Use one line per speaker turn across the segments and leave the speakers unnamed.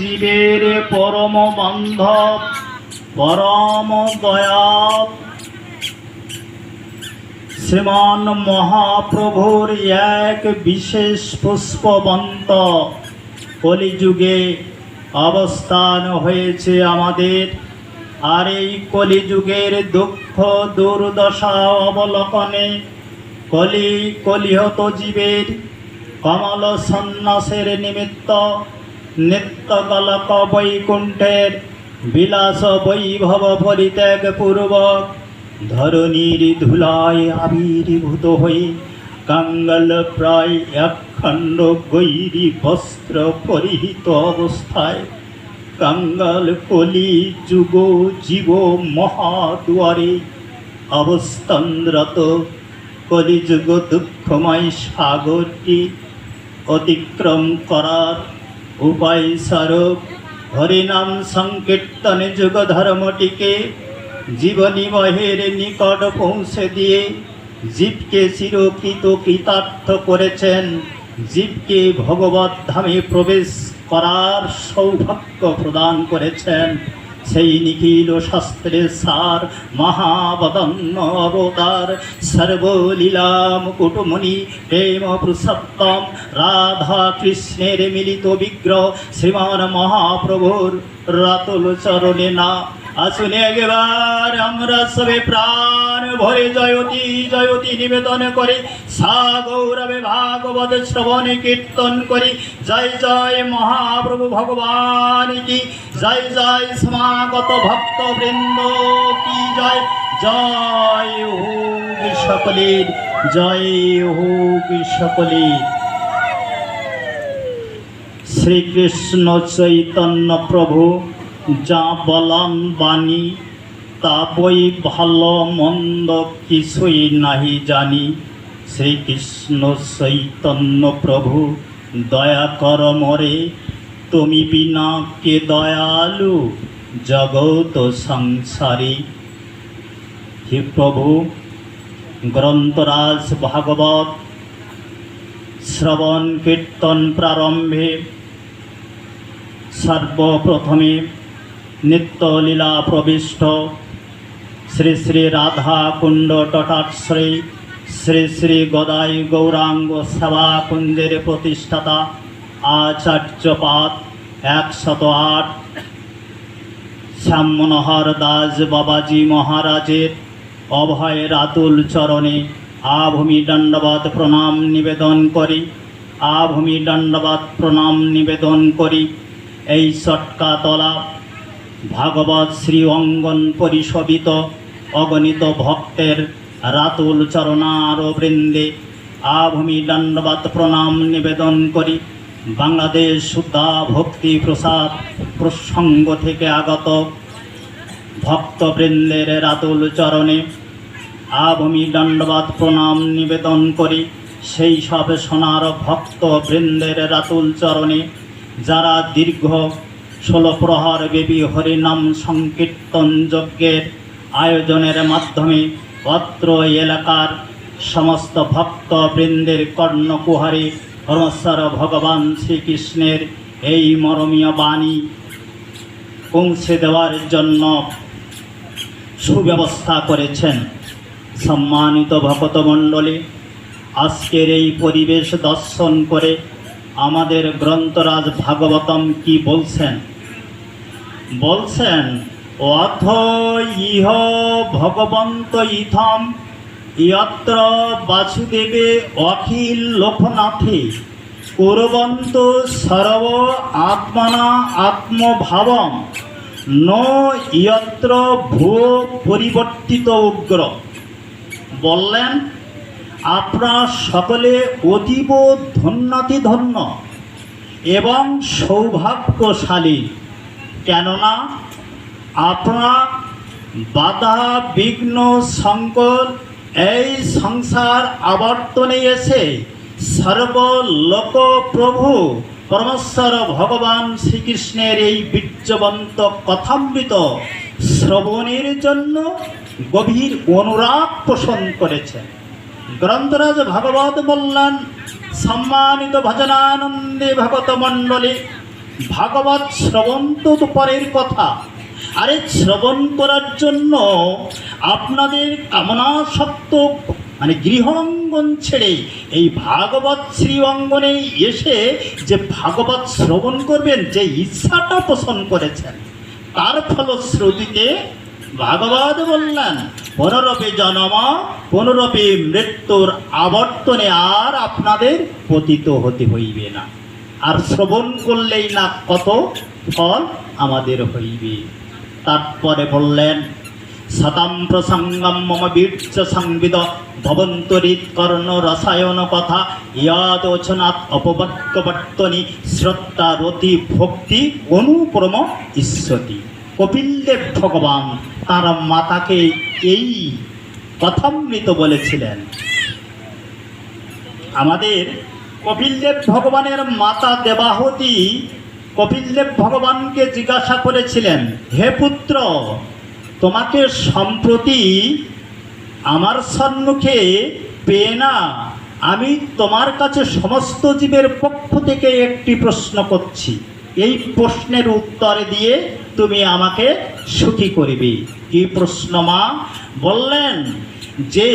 জীবের পরম বান্ধব পরম দয়াব শ্রীমান মহাপ্রভুর এক বিশেষ পুষ্পবন্ত কলিযুগে অবস্থান হয়েছে আমাদের আর এই কলিযুগের দুঃখ দুর্দশা অবলোকনে কলি কলিহত জীবের কমল সন্ন্যাসের নিমিত্ত নিত্যকলক বৈকুণ্ঠের বিলাস বৈভব পরিত্যাগ পূর্বক ধরণীর ধুলায় আবির্ভূত হই কাঙ্গাল প্রায় একখণ্ড গৈরী বস্ত্র পরিহিত অবস্থায় কাঙ্গাল কলি যুগ জীব মহাদুয়ারে অবস্থানরত কলিযুগ দুঃখময় সাগরটি অতিক্রম করার উপায় স্বরূপ হরিনাম সংকীর্তনে যুগ ধর্মটিকে জীবনী মহের নিকট পৌঁছে দিয়ে জীবকে চিরকৃত কৃতার্থ করেছেন জীবকে ভগবত ধামে প্রবেশ করার সৌভাগ্য প্রদান করেছেন সেই নিখিল শাস্ত্রের সার মহাবদন্নবতার সর্বলীলা মুকুটমণি প্রেম পুরুষোত্তম রাধা কৃষ্ণের মিলিত বিগ্রহ শ্রীমান মহাপ্রভুর রাতুল চরণে না আসুনে একবার আমরা সবে প্রাণ ভরে জয়তী জয়তী নিবেদন করে সা গৌরবে ভাগবত শ্রবণে কীর্তন করি জয় জয় মহাপ্রভু ভগবান কি জয় জয় সমাগত ভক্ত বৃন্দ কি জয় জয় হোক সকলের জয় হোক সকলের শ্রীকৃষ্ণ চৈতন্য প্রভু যা বলাম বাণী তা বই ভালো মন্দ কিছুই নাহি জানি শ্রীকৃষ্ণ চৈতন্য প্রভু দয়া কর মরে তুমি বিনা কে দয়ালু জগত সংসারী হে প্রভু গ্রন্থরাজ ভাগবত শ্রবণ কীর্তন প্রারম্ভে সর্বপ্রথমে নিত্যলীলা প্রবিষ্ট শ্রী শ্রী রাধা কুণ্ড তটাশ্রী শ্রী শ্রী গদাই গৌরাঙ্গ সেবা কুঞ্জের প্রতিষ্ঠাতা আচার্যপাত একশত আট শ্যাম মনোহর দাস বাবাজি মহারাজের অভয় রাতুল চরণে আভূমি দণ্ডবাদ প্রণাম নিবেদন করি আভূমি দণ্ডবাদ প্রণাম নিবেদন করি এই তলা ভাগবত শ্রী অঙ্গন পরিশোভিত অগণিত ভক্তের রাতুল চরণার বৃন্দে আভূমি দণ্ডবাদ প্রণাম নিবেদন করি বাংলাদেশ সুদ্ধা ভক্তি প্রসাদ প্রসঙ্গ থেকে আগত ভক্তবৃন্দের রাতুল চরণে আভূমি দণ্ডবাদ প্রণাম নিবেদন করি সেই সব সোনার ভক্তবৃন্দের রাতুল চরণে যারা দীর্ঘ ষোলপ্রহার প্রহার দেবী হরিনাম সংকীর্তন যজ্ঞের আয়োজনের মাধ্যমে অত্র এলাকার সমস্ত ভক্ত বৃন্দের কর্ণকুহারে হরমস্বর ভগবান শ্রীকৃষ্ণের এই মরমীয় বাণী পৌঁছে দেওয়ার জন্য সুব্যবস্থা করেছেন সম্মানিত ভক্তমণ্ডলী আজকের এই পরিবেশ দর্শন করে আমাদের গ্রন্থরাজ ভাগবতম কি বলছেন বলছেন অথ ইহ ভগবন্ত ইথম ইয়ত্র বাসুদেবে অখিল লোকনাথে কুরবন্ত সর্ব আত্মনা আত্মভাবম ন ইয়ত্র ভূ পরিবর্তিত উগ্র বললেন আপনার সকলে অতীব ধন্যতিধন্য ধন্য এবং সৌভাগ্যশালী কেননা আপনার বাধা বিঘ্ন সংকট এই সংসার আবর্তনে এসে সর্বলোক প্রভু পরমেশ্বর ভগবান শ্রীকৃষ্ণের এই বীর্যবন্ত কথাম্বিত শ্রবণের জন্য গভীর অনুরাগ পোষণ করেছেন গ্রন্থরাজ ভাগবত বললেন সম্মানিত ভজনানন্দে ভগত মণ্ডলী ভাগবত শ্রবণ তো পরের কথা আরে শ্রবণ করার জন্য আপনাদের সত্য মানে গৃহ অঙ্গন ছেড়ে এই ভাগবত শ্রী অঙ্গনে এসে যে ভাগবত শ্রবণ করবেন যে ইচ্ছাটা পোষণ করেছেন তার ফলশ্রুতিতে ভাগবত বললেন কোনরূপে জন্ম কোনরূপে মৃত্যুর আবর্তনে আর আপনাদের পতিত হতে হইবে না আর শ্রবণ করলেই না কত ফল আমাদের হইবে তারপরে বললেন শতাম প্রসঙ্গম মম বীর্য সংবিদ ভবন্তরিত কর্ণ রসায়ন কথা ইয়াদোচনাত অপবর্তবর্তনী শ্রদ্ধা রতি ভক্তি অনুপ্রম ঈশ্বতী কপিলদেব ভগবান তার মাতাকে এই কথামৃত বলেছিলেন আমাদের কপিলদেব ভগবানের মাতা দেবাহতী কপিলদেব ভগবানকে জিজ্ঞাসা করেছিলেন হে পুত্র তোমাকে সম্প্রতি আমার সম্মুখে পেয়ে না আমি তোমার কাছে সমস্ত জীবের পক্ষ থেকে একটি প্রশ্ন করছি এই প্রশ্নের উত্তর দিয়ে তুমি আমাকে সুখী করিবি কি প্রশ্ন মা বললেন যে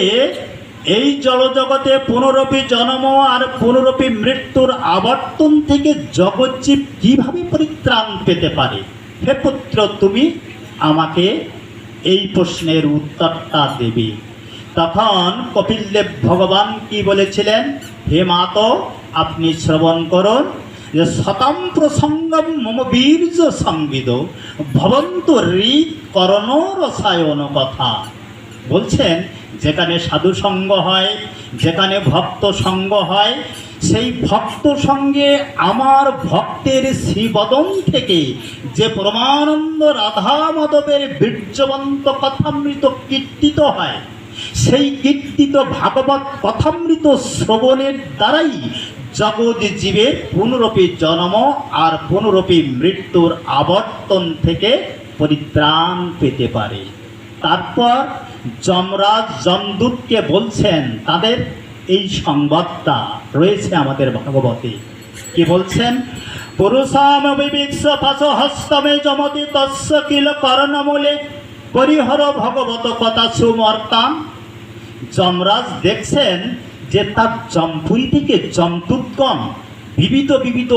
এই জলজগতে পুনরপি জন্ম আর পুনরপি মৃত্যুর আবর্তন থেকে জগজ্জীব কিভাবে পরিত্রাণ পেতে পারে হে পুত্র তুমি আমাকে এই প্রশ্নের উত্তরটা দেবে তখন কপিলদেব ভগবান কি বলেছিলেন হে তো আপনি শ্রবণ করুন স্বতন্ত্র সঙ্গম মম বীর্য সংবিদ ভবন্ত হৃদ করণ রসায়ন কথা বলছেন যেখানে সাধু সঙ্গ হয় যেখানে ভক্ত সঙ্গ হয় সেই ভক্ত সঙ্গে আমার ভক্তের শ্রীবদন থেকে যে প্রমানন্দ রাধা মাধবের বীর্যবন্ত কথামৃত কীর্তিত হয় সেই কীর্তিত ভাগবত কথামৃত শ্রবণের দ্বারাই জগৎ জীবে পুনরূপী জন্ম আর পুনরূপী মৃত্যুর আবর্তন থেকে পরিত্রাণ পেতে পারে তারপর যমরাজ যমদূতকে বলছেন তাদের এই সংবাদটা রয়েছে আমাদের ভগবতী কি বলছেন পুরুষাম বিবিক্ষ ফাঁস হস্তমে তস্য কিল করণমূলে পরিহর ভগবত কথা সুমর্তাম যমরাজ দেখছেন যে তার জম্পুরি থেকে জন্তুগণ বিবিত বিবিত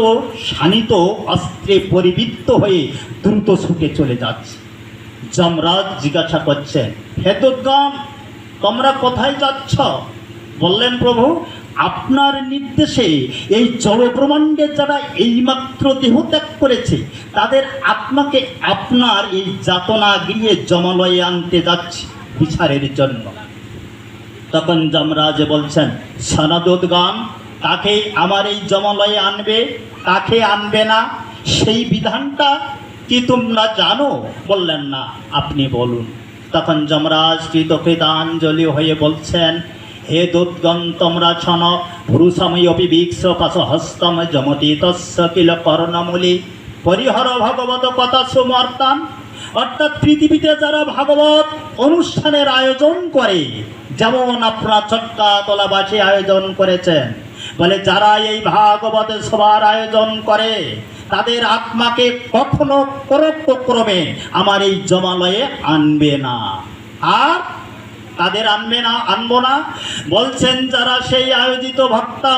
শানিত অস্ত্রে পরিবৃত্ত হয়ে দ্রুত ছুটে চলে যাচ্ছে যমরাজ জিজ্ঞাসা করছেন হে দুর্গম তোমরা কোথায় যাচ্ছ বললেন প্রভু আপনার নির্দেশে এই জড়ব্রহ্মাণ্ডে যারা এইমাত্র দেহত্যাগ করেছে তাদের আত্মাকে আপনার এই যাতনা গিয়ে জমলয়ে আনতে যাচ্ছে বিচারের জন্য তখন যমরাজ বলছেন সনাদোদগণ তাকে আমার এই যমলয়ে আনবে তাকে আনবে না সেই বিধানটা কি তোমরা জানো বললেন না আপনি বলুন তখন যমরাজ কৃতকৃতাঞ্জলি হয়ে বলছেন হে দুদ্গণ তোমরা ছন অপি বীক্ষ পাশ হস্তম যমতি তস্য কিল কর্ণমূলি পরিহর ভগবত কথা সুমর্তান অর্থাৎ পৃথিবীতে যারা ভাগবত অনুষ্ঠানের আয়োজন করে যেমন আপনারা ছট্টা বাসী আয়োজন করেছেন বলে যারা এই ভাগবত সভার আয়োজন করে তাদের আত্মাকে কখনো ক্রমে আমার এই জমালয়ে আনবে না আর তাদের আনবে না আনবো না বলছেন যারা সেই আয়োজিত ভক্তা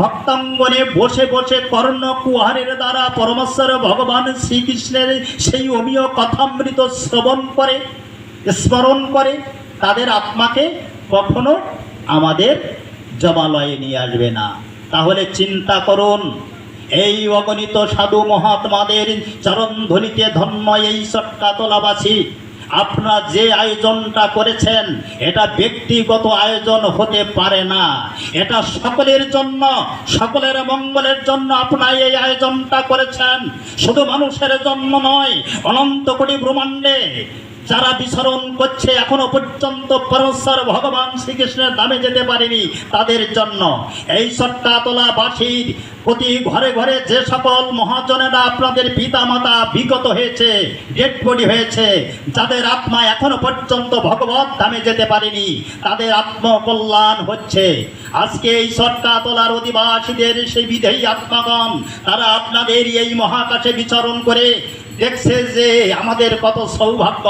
ভক্তাঙ্গনে বসে বসে কর্ণ কুহারের দ্বারা পরমেশ্বর ভগবান শ্রীকৃষ্ণের সেই অমীয় কথামৃত শ্রবণ করে স্মরণ করে তাদের আত্মাকে কখনো আমাদের জবালয়ে নিয়ে আসবে না তাহলে চিন্তা করুন এই অগণিত সাধু মহাত্মাদের চরণধ্বনিতে ধন্য এই চট্টাতলাবাসী আপনার যে আয়োজনটা করেছেন এটা ব্যক্তিগত আয়োজন হতে পারে না এটা সকলের জন্য সকলের মঙ্গলের জন্য আপনার এই আয়োজনটা করেছেন শুধু মানুষের জন্য নয় অনন্ত কোটি ব্রহ্মাণ্ডে যারা বিচরণ করছে এখনো পর্যন্ত পরমেশ্বর ভগবান শ্রীকৃষ্ণের নামে যেতে পারেনি তাদের জন্য এই বাসীর প্রতি ঘরে ঘরে যে সকল মহাজনেরা আপনাদের পিতামাতা বিগত হয়েছে ডেড বডি হয়েছে যাদের আত্মা এখনো পর্যন্ত ভগবত ধামে যেতে পারেনি তাদের আত্মকল্যাণ হচ্ছে আজকে এই সট্টাতলার অধিবাসীদের সেই বিধেয়ী আত্মাগণ তারা আপনাদের এই মহাকাশে বিচরণ করে দেখছে যে আমাদের কত সৌভাগ্য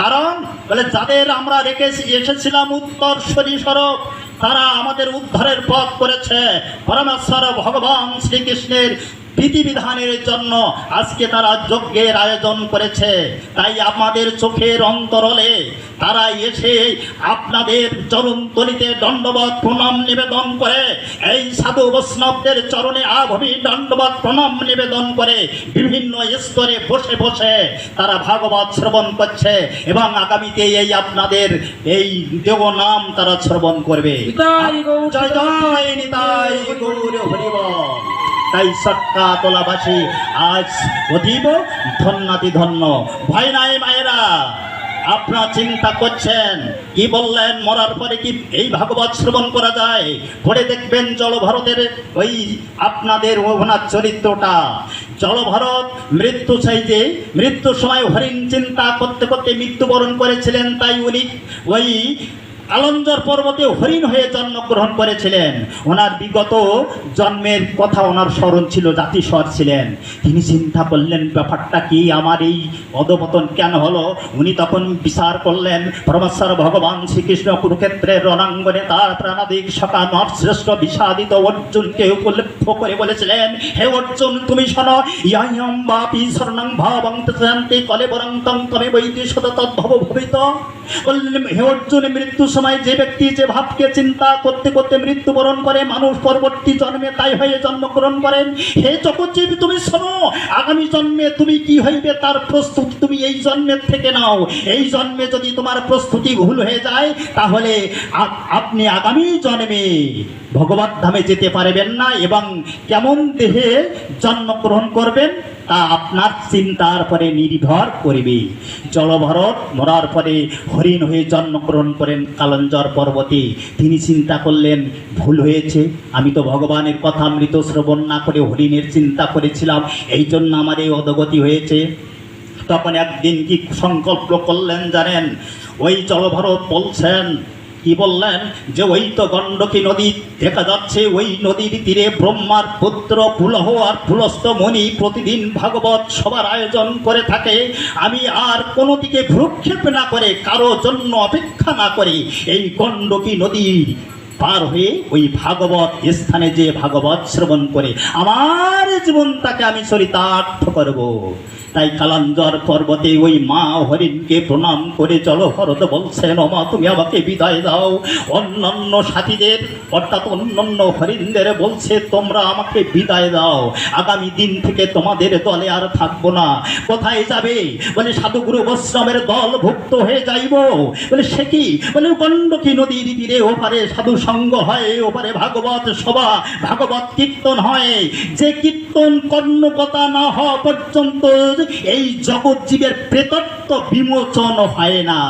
কারণ বলে যাদের আমরা রেখেছি এসেছিলাম উত্তর স্বরূপ তারা আমাদের উদ্ধারের পথ করেছে পরমেশ্বর ভগবান শ্রীকৃষ্ণের বিধিবিধানের জন্য আজকে তারা যজ্ঞের আয়োজন করেছে তাই আমাদের চোখের অন্তরলে তারা এসে আপনাদের চরণতলিতে দণ্ডবত প্রণাম নিবেদন করে এই সাধু বৈষ্ণবদের চরণে আভবি দণ্ডবত প্রণাম নিবেদন করে বিভিন্ন স্তরে বসে বসে তারা ভাগবত শ্রবণ করছে এবং আগামীতে এই আপনাদের এই দেব নাম তারা শ্রবণ করবে জয় জয় নিতাই গৌর হরিবল তাই সক্কা তোলাবাসী আজ অতীব ধন্যাতি ধন্য ভাই নাই মায়েরা আপনার চিন্তা করছেন কি বললেন মরার পরে কি এই ভাগবত শ্রবণ করা যায় করে দেখবেন জলভারতের ওই আপনাদের অভনাথ চরিত্রটা জলভারত মৃত্যু চাইতে মৃত্যুর সময় হরিণ চিন্তা করতে করতে মৃত্যুবরণ করেছিলেন তাই উনি ওই আলঞ্জর পর্বতে হরিণ হয়ে জন্মগ্রহণ করেছিলেন ওনার বিগত জন্মের কথা ওনার স্মরণ ছিল জাতিস্বর ছিলেন তিনি চিন্তা করলেন ব্যাপারটা কি আমার এই অধপতন কেন হলো উনি তখন বিচার করলেন পরমেশ্বর ভগবান শ্রীকৃষ্ণ কুরুক্ষেত্রের রণাঙ্গনে তার প্রাণাদিক সকা শ্রেষ্ঠ বিষাদিত অর্জুনকে উপলক্ষ করে বলেছিলেন হে অর্জুন তুমি শোনো ইয়াইম বাপি স্বর্ণং ভাবং কলে বরন্ত তবে তমে সত তদ্ভব ভবিত হে অর্জুন মৃত্যু সময় যে ব্যক্তি যে ভাবকে চিন্তা করতে করতে মৃত্যুবরণ করে মানুষ পরবর্তী জন্মে তাই হয়ে জন্মগ্রহণ করেন হে চকজীব তুমি শোনো আগামী জন্মে তুমি কি হইবে তার প্রস্তুতি তুমি এই জন্মের থেকে নাও এই জন্মে যদি তোমার প্রস্তুতি ভুল হয়ে যায় তাহলে আপনি আগামী জন্মে ভগবত ধামে যেতে পারবেন না এবং কেমন দেহে জন্মগ্রহণ করবেন তা আপনার চিন্তার পরে নির্ভর করিবে জলভরত মরার পরে হরিণ হয়ে জন্মগ্রহণ করেন কালঞ্জর পর্বতে তিনি চিন্তা করলেন ভুল হয়েছে আমি তো ভগবানের কথা মৃত শ্রবণ না করে হরিণের চিন্তা করেছিলাম এই জন্য আমার এই অধগতি হয়েছে তখন একদিন কি সংকল্প করলেন জানেন ওই জলভরত বলছেন কি বললেন যে ওই তো গণ্ডকী নদী দেখা যাচ্ছে ওই নদীর তীরে ব্রহ্মার পুত্র পুলহ আর পুলস্ত মণি প্রতিদিন ভাগবত সবার আয়োজন করে থাকে আমি আর কোনো দিকে ভ্রুক্ষেপ না করে কারো জন্য অপেক্ষা না করে এই গণ্ডকী নদীর পার হয়ে ওই ভাগবত স্থানে যে ভাগবত শ্রবণ করে আমার জীবনটাকে আমি চরিতার্থ করব। তাই কালাঞ্জর পর্বতে ওই মা হরিণকে প্রণাম করে চলো হরত বলছেন অমা তুমি আমাকে বিদায় দাও অন্যান্য সাথীদের অর্থাৎ অন্যান্য হরিণদের বলছে তোমরা আমাকে বিদায় দাও আগামী দিন থেকে তোমাদের দলে আর থাকবো না কোথায় যাবে বলে সাধুগুরু বৈশ্রমের দল ভুক্ত হয়ে যাইব বলে সে কি বলে গণ্ডকী নদীর তীরে ওপারে সাধু সঙ্গ হয় ওপারে ভাগবত সভা ভাগবত কীর্তন হয় যে কীর্তন কর্ণকতা না হওয়া পর্যন্ত এই জগৎ জীবের প্রেতত্ব বিমোচন হয় না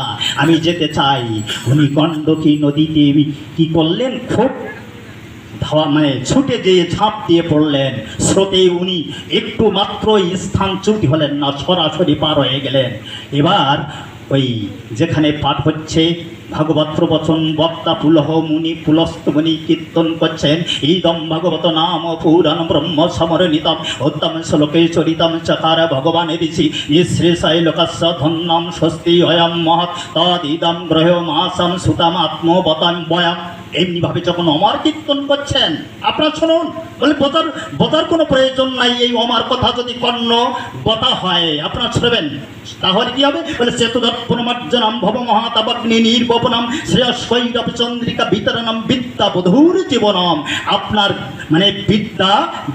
আমি যেতে চাই উনি গণ্ডকী নদীতে কি করলেন খুব ধাওয়া মানে ছুটে যেয়ে ঝাঁপ দিয়ে পড়লেন স্রোতে উনি একটু মাত্র চুটি হলেন না সরাসরি পার হয়ে গেলেন এবার ওই যেখানে পাঠ হচ্ছে ভাগবত প্রবচন বক্তা পুলহ মুনি পুলস্ত মুনি কীর্তন করছেন ইদম ভগবত নাম পুরাণ ব্রহ্ম নিতম উত্তম শ্লোকে চরিতম চকার ভগবান ঋষি সাই লোকস্য ধন্যম স্বস্তি অয়ম মহৎ তদিদম গ্রহ মাসম সুতম আত্মবতম বয়ম এমনিভাবে যখন অমার কীর্তন করছেন আপনার শুনুন বলে বতার বতার কোনো প্রয়োজন নাই এই অমার কথা যদি কর্ণ বতা হয় আপনার শুনবেন তাহলে কি হবে বলে চেতুদর্পণমার্জনম ভব মহাতাবগ্নি নির্বপনম শ্রেয়সৈরপ চন্দ্রিকা বিতরণম বিদ্যা বধূর জীবনম আপনার মানে বিদ্যা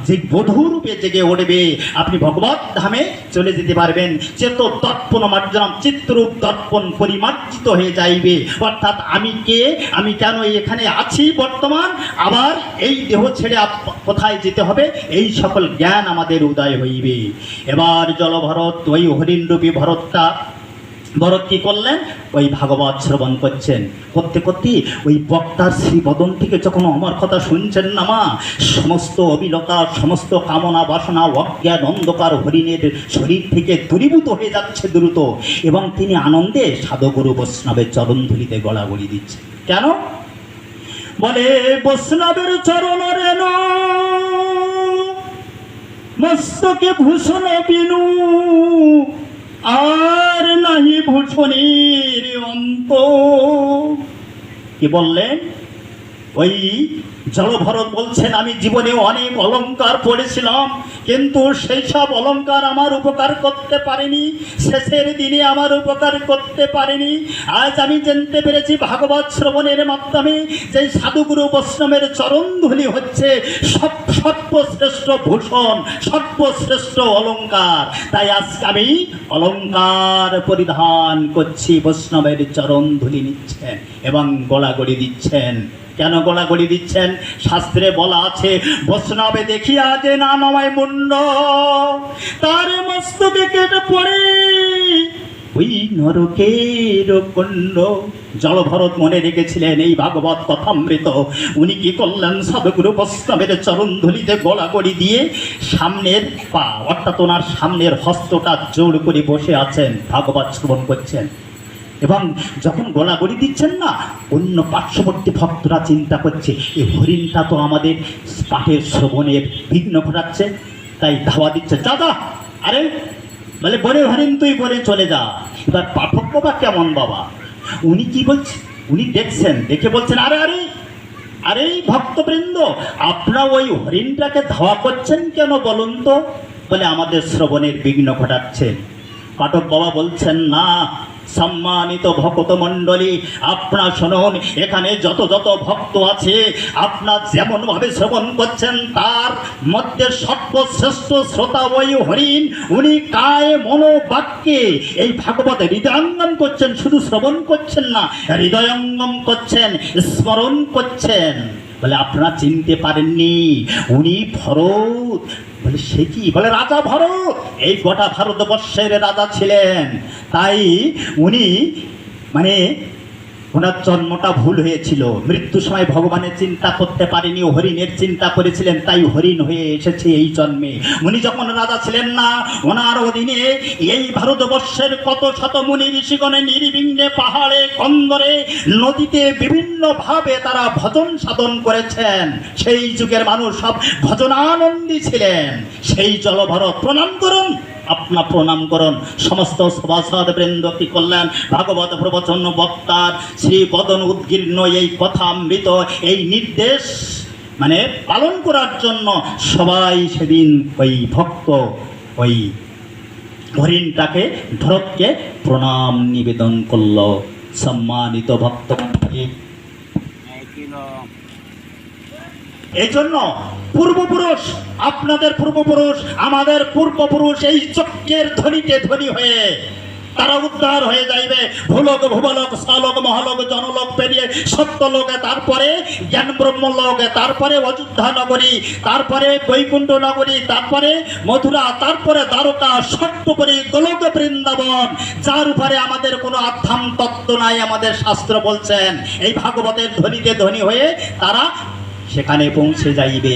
যে বধূরূপে জেগে উঠবে আপনি ভগবত ধামে চলে যেতে পারবেন চেত দর্পণ মার্জনাম চিত্রূপ দর্পণ পরিমার্জিত হয়ে যাইবে অর্থাৎ আমি কে আমি কেন এখানে এখানে আছি বর্তমান আবার এই দেহ ছেড়ে কোথায় যেতে হবে এই সকল জ্ঞান আমাদের উদয় হইবে এবার জলভরত ওই হরিণরূপী ভরতটা ভরত কী করলেন ওই ভাগবত শ্রবণ করছেন করতে করতে ওই বক্তার শ্রীবদন থেকে যখন আমার কথা শুনছেন না মা সমস্ত অবিলতা সমস্ত কামনা বাসনা অজ্ঞান অন্ধকার হরিণের শরীর থেকে দূরীভূত হয়ে যাচ্ছে দ্রুত এবং তিনি আনন্দে সাধগুরু বৈষ্ণবের চরণ ধুলিতে গড়াগড়ি দিচ্ছে কেন বলে মানে বৈষ্ণবের চরণ রেণ মস্তকে ভূষণ বিনু আর নাহি ভূষণের অন্ত কি বললেন ওই জলভরত বলছেন আমি জীবনে অনেক অলঙ্কার পড়েছিলাম কিন্তু সেই সব অলঙ্কার আমার উপকার করতে পারেনি শেষের দিনে আমার উপকার করতে পারেনি আজ আমি জানতে পেরেছি ভাগবত শ্রবণের মাধ্যমে যে সাধুগুরু বৈষ্ণবের ধ্বনি হচ্ছে সব সর্বশ্রেষ্ঠ ভূষণ সর্বশ্রেষ্ঠ অলঙ্কার তাই আজকে আমি অলঙ্কার পরিধান করছি বৈষ্ণবের চরণধুলি নিচ্ছেন এবং গড়াগড়ি দিচ্ছেন কেন গড়াগড়ি দিচ্ছেন শাস্ত্রে বলা আছে বৈষ্ণবে দেখিয়া যে না নয় মুন্ড তার মস্ত কেটে পড়ে ওই নরকের কণ্ড জলভরত মনে রেখেছিলেন এই ভাগবত কথামৃত উনি কি করলেন সদগুরু বৈষ্ণবের চরণধুলিতে করি দিয়ে সামনের পা অর্থাৎ ওনার সামনের হস্তটা জোর করে বসে আছেন ভাগবত শ্রবণ করছেন এবং যখন গলাগলি দিচ্ছেন না অন্য পার্শ্ববর্তী ভক্তরা চিন্তা করছে এই হরিণটা তো আমাদের পাঠের শ্রবণের বিঘ্ন ঘটাচ্ছে তাই ধাওয়া দিচ্ছে দাদা আরে বলে বলে হরিণ তুই বলে চলে যা এবার পাঠক বাবা কেমন বাবা উনি কি বলছে উনি দেখছেন দেখে বলছেন আরে আরে আরে ভক্তবৃন্দ আপনার ওই হরিণটাকে ধাওয়া করছেন কেন বলুন তো বলে আমাদের শ্রবণের বিঘ্ন ঘটাচ্ছে পাঠক বাবা বলছেন না সম্মানিত ভক্ত মন্ডলী আপনার শুনুন এখানে যত যত ভক্ত আছে আপনার যেমনভাবে শ্রবণ করছেন তার মধ্যে সর্বশ্রেষ্ঠ শ্রোতা ওই হরিণ উনি কায় মনোবাক্যে এই ভাগবত হৃদয়ঙ্গম করছেন শুধু শ্রবণ করছেন না হৃদয়ঙ্গম করছেন স্মরণ করছেন বলে আপনারা চিনতে পারেননি উনি ভরত বলে সে কি বলে রাজা ভরত এই গোটা ভারতবর্ষের রাজা ছিলেন তাই উনি মানে ওনার জন্মটা ভুল হয়েছিল মৃত্যু সময় ভগবানের চিন্তা করতে পারেনি হরিণের চিন্তা করেছিলেন তাই হরিণ হয়ে এসেছে এই জন্মে উনি যখন রাজা ছিলেন না ওনার অধীনে এই ভারতবর্ষের কত শত মুনি ঋষিগণে নির্বিঘ্নে পাহাড়ে কন্দরে নদীতে বিভিন্নভাবে তারা ভজন সাধন করেছেন সেই যুগের মানুষ সব ভজনানন্দী ছিলেন সেই জলভরত প্রণাম করুন আপনা প্রণাম করুন সমস্ত সভাসদ বৃন্দ কি করলেন ভাগবত প্রবচন বক্তার শ্রী বদন উদ্গীর্ণ এই কথা অমৃত এই নির্দেশ মানে পালন করার জন্য সবাই সেদিন ওই ভক্ত ওই হরিণটাকে ধরককে প্রণাম নিবেদন করল সম্মানিত ভক্ত এজন্য পূর্বপুরুষ আপনাদের পূর্বপুরুষ আমাদের পূর্বপুরুষ এই চক্রের ধ্বনিতে ধ্বনি হয়ে তারা উদ্ধার হয়ে যাইবে ভূলোক ভুবলোক সলোক মহালোক জনলোক পেরিয়ে সত্যলোকে তারপরে জ্ঞান ব্রহ্মলোকে তারপরে অযোধ্যা নগরী তারপরে বৈকুণ্ঠ নগরী তারপরে মথুরা তারপরে দ্বারকা করি গোলক বৃন্দাবন যার উপরে আমাদের কোনো আধ্যাম তত্ত্ব নাই আমাদের শাস্ত্র বলছেন এই ভাগবতের ধ্বনিতে ধ্বনি হয়ে তারা সেখানে পৌঁছে যাইবে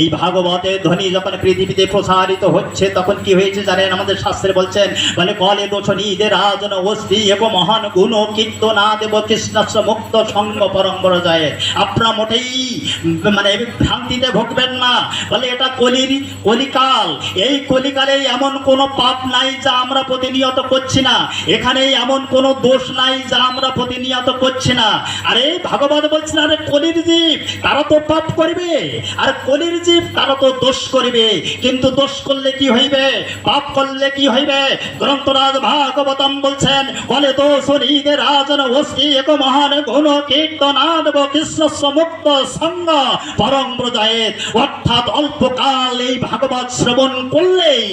এই ভাগবতের ধ্বনি যখন পৃথিবীতে প্রসারিত হচ্ছে তখন কি হয়েছে জানেন আমাদের শাস্ত্রে বলছেন বলে কলে দোষণী যে রাজন এব মহান গুণ কীর্তনা দেব কৃষ্ণাস মুক্ত সঙ্গ পরম্পর যায় আপনার মোটেই মানে ভ্রান্তিতে ভুগবেন না বলে এটা কলির কলিকাল এই কলিকালে এমন কোনো পাপ নাই যা আমরা প্রতিনিয়ত করছি না এখানে এমন কোনো দোষ নাই যা আমরা প্রতিনিয়ত করছি না আরে ভাগবত বলছেন না আরে কলির জীব তারা তো পাপ করিবে আর কলির জীব তারা তো দোষ করিবে কিন্তু দোষ করলে কি হইবে পাপ করলে কি হইবে গ্রন্থরাজ ভাগবতম বলছেন বলে তো শরীরে রাজন ওসি এক মহান গুণ কীর্তনাদ কৃষ্ণ মুক্ত সঙ্গ পরম ব্রজায়েত অর্থাৎ অল্পকাল এই ভাগবত শ্রবণ করলেই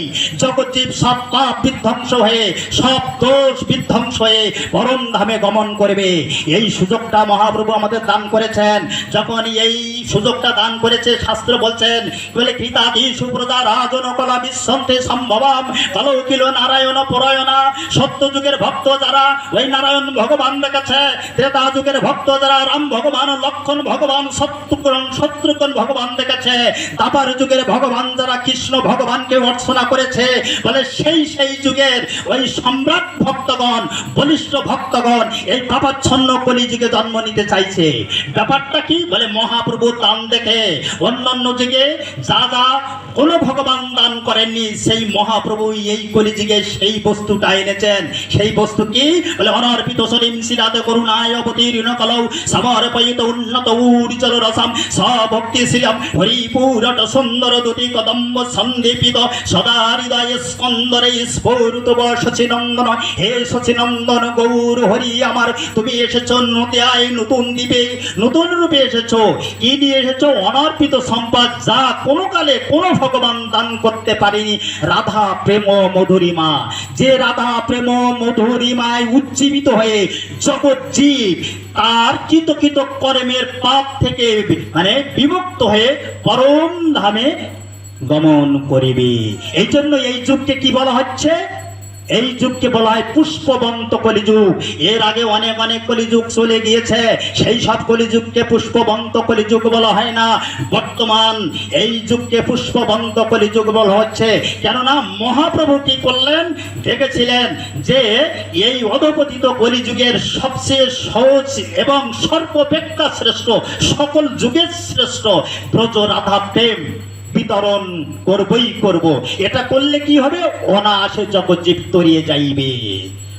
জগজীব সব পাপ বিধ্বংস হয়ে সব দোষ বিধ্বংস হয়ে পরম ধামে গমন করবে এই সুযোগটা মহাপ্রভু আমাদের দান করেছেন যখন এই সুযোগটা দান করেছে শাস্ত্র বলছেন বলে কৃতাদি সুপ্রদা রাজন কলা বিশ্বন্তে সম্ভবাম কালো কিল নারায়ণ পরায়ণা সত্য যুগের ভক্ত যারা ওই নারায়ণ ভগবান দেখেছে ত্রেতা যুগের ভক্ত যারা রাম ভগবান লক্ষণ ভগবান শত্রুকরণ শত্রুকরণ ভগবান দেখেছে দাবার যুগের ভগবান যারা কৃষ্ণ ভগবানকে অর্চনা করেছে বলে সেই সেই যুগের ওই সম্রাট ভক্তগণ বলিষ্ঠ ভক্তগণ এই পাপাচ্ছন্ন কলিযুগে জন্ম নিতে চাইছে ব্যাপারটা কি বলে মহাপ্রভু দান দেখে অন্যান্য যুগে যা যা কোনো ভগবান দান করেননি সেই মহাপ্রভু এই কলিযুগে সেই বস্তুটা এনেছেন সেই বস্তু কি বলে অনর্পিত সলিম শিরাতে করুণায় অবতীর্ণ কলৌ সমর্পিত উন্নত উড়িচল রসাম সভক্তি শ্রীরাম হরিপুরট সুন্দর দুটি কদম্ব সন্দীপিত সদা হৃদয় স্কন্দরে স্ফুরিত শচীনন্দন হে শচীনন্দন গৌর হরি আমার তুমি এসেছ নতে আয় নতুন দ্বীপে নতুন রূপে এসেছ কি দিয়ে এসেছ অনার্পিত সম্পদ যা কোনো কালে কোনো ভগবান দান করতে পারেনি রাধা প্রেম মধুরিমা যে রাধা প্রেম মধুরিমায় উজ্জীবিত হয়ে জগৎ জীব তার কৃতকৃত কর্মের পাপ থেকে মানে বিমুক্ত হয়ে পরম ধামে গমন করিবে এই জন্য এই যুগকে কি বলা হচ্ছে এই যুগকে বলা হয় পুষ্পবন্ত কলিযুগ এর আগে অনেক অনেক কলিযুগ চলে গিয়েছে সেই সব কলিযুগকে পুষ্পবন্ত কলিযুগ বলা হয় না বর্তমান এই যুগকে পুষ্পবন্ত কলিযুগ বলা হচ্ছে কেননা মহাপ্রভু কি করলেন দেখেছিলেন যে এই অধপতিত কলিযুগের সবচেয়ে সহজ এবং সর্বাপেক্ষা শ্রেষ্ঠ সকল যুগের শ্রেষ্ঠ প্রচুর রাধা প্রেম বিতরণ করবই করব। এটা করলে কি হবে অনায়াসে জগজ্জীব তরিয়ে যাইবে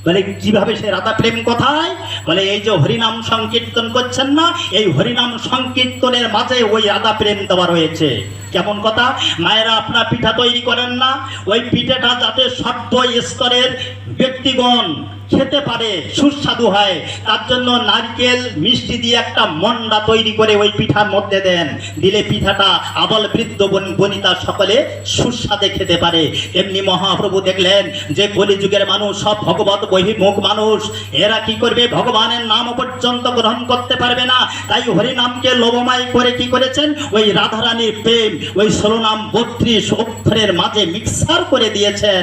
বলে কিভাবে সে রাধা প্রেম কথায় বলে এই যে হরিনাম সংকীর্তন করছেন না এই হরিনাম সংকীর্তনের মাঝে ওই রাধা প্রেম দেওয়া রয়েছে কেমন কথা মায়েরা আপনার পিঠা তৈরি করেন না ওই পিঠেটা যাতে সভ্য স্তরের ব্যক্তিগণ খেতে পারে সুস্বাদু হয় তার জন্য নারকেল মিষ্টি দিয়ে একটা মন্ডা তৈরি করে ওই পিঠার মধ্যে দেন দিলে পিঠাটা আবল বৃদ্ধ বনিতা সকলে সুস্বাদে খেতে পারে এমনি মহাপ্রভু দেখলেন যে কলিযুগের মানুষ সব ভগবত বহিমুখ মানুষ এরা কি করবে ভগবানের নাম পর্যন্ত গ্রহণ করতে পারবে না তাই হরিনামকে লোভমাই করে কি করেছেন ওই রাধারানীর প্রেম ওই ষোলো নাম বত্রিশ অক্ষরের মাঝে মিক্সার করে দিয়েছেন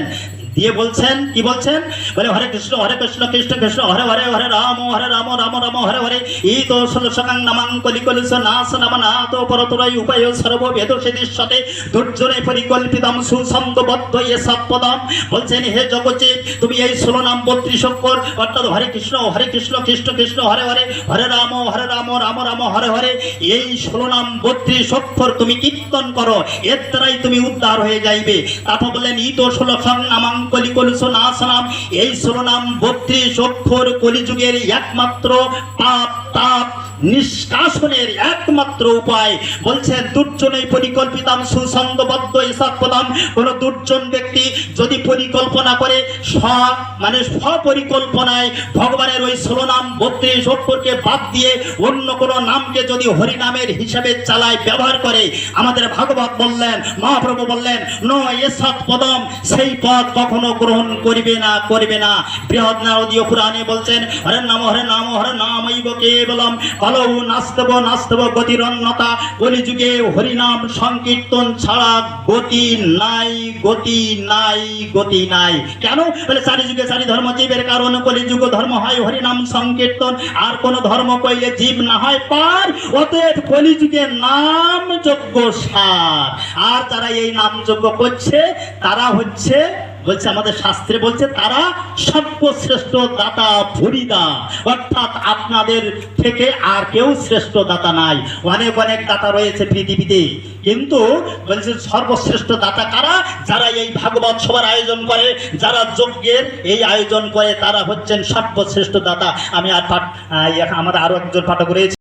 দিয়ে বলছেন কি বলছেন বলে হরে কৃষ্ণ হরে কৃষ্ণ কৃষ্ণ কৃষ্ণ হরে হরে হরে রাম হরে রাম রাম রাম হরে হরে এই তো সকাং নামাং কলি কলিস নাস নাম না তো পরতরাই উপায় সর্ব ভেদ সেদিশ্বতে দুর্জনে পরিকল্পিতাম সুসন্দবদ্ধ এ ইয়ে সাপদাম বলছেন হে জগতে তুমি এই ষোলো নাম বত্রিশ অক্ষর অর্থাৎ হরে কৃষ্ণ হরে কৃষ্ণ কৃষ্ণ কৃষ্ণ হরে হরে হরে রাম হরে রাম রাম রাম হরে হরে এই ষোলো নাম বত্রিশ অক্ষর তুমি কীর্তন করো এর দ্বারাই তুমি উদ্ধার হয়ে যাইবে তারপর বললেন ই তো ষোলো নামাং কলিকল সোনাশনাম এই সুরনাম বত্রিশ অক্ষর কলিযুগের একমাত্র তাপ তাপ নিষ্কাশনের একমাত্র উপায় বলছে দুর্জনেই পরিকল্পিতাম সুসন্দবদ্ধ হিসাব প্রদাম কোন দুর্জন ব্যক্তি যদি পরিকল্পনা করে স মানে স্বপরিকল্পনায় ভগবানের ওই ষোলো বত্রিশ অক্ষরকে বাদ দিয়ে অন্য কোন নামকে যদি হরিনামের হিসেবে চালায় ব্যবহার করে আমাদের ভাগবত বললেন মহাপ্রভু বললেন ন এসৎ পদম সেই পদ কখনো গ্রহণ করিবে না করবে না বৃহৎ নারদীয় পুরাণে বলছেন হরে নাম হরে নাম হরে নাম কেবলম ভালো নাস্তব নাস্তব গতিরন্যতা কলিযুগে হরিনাম সংকীর্তন ছাড়া গতি নাই গতি নাই গতি নাই কেন বলে চারি যুগে চারি ধর্ম জীবের কারণ কলিযুগ ধর্ম হয় হরিনাম সংকীর্তন আর কোন ধর্ম কইলে জীব না হয় পার অতএব কলিযুগে নাম যোগ্য সার আর যারা এই নাম যোগ্য করছে তারা হচ্ছে বলছে আমাদের শাস্ত্রে বলছে তারা সর্বশ্রেষ্ঠ দাতা ভরিদা অর্থাৎ আপনাদের থেকে আর কেউ শ্রেষ্ঠ দাতা নাই অনেক অনেক দাতা রয়েছে পৃথিবীতে কিন্তু বলছে সর্বশ্রেষ্ঠ দাতা কারা যারা এই ভাগবত সভার আয়োজন করে যারা যজ্ঞের এই আয়োজন করে তারা হচ্ছেন সর্বশ্রেষ্ঠ দাতা আমি আর পাঠ আমাদের আরও একজন পাঠক রয়েছে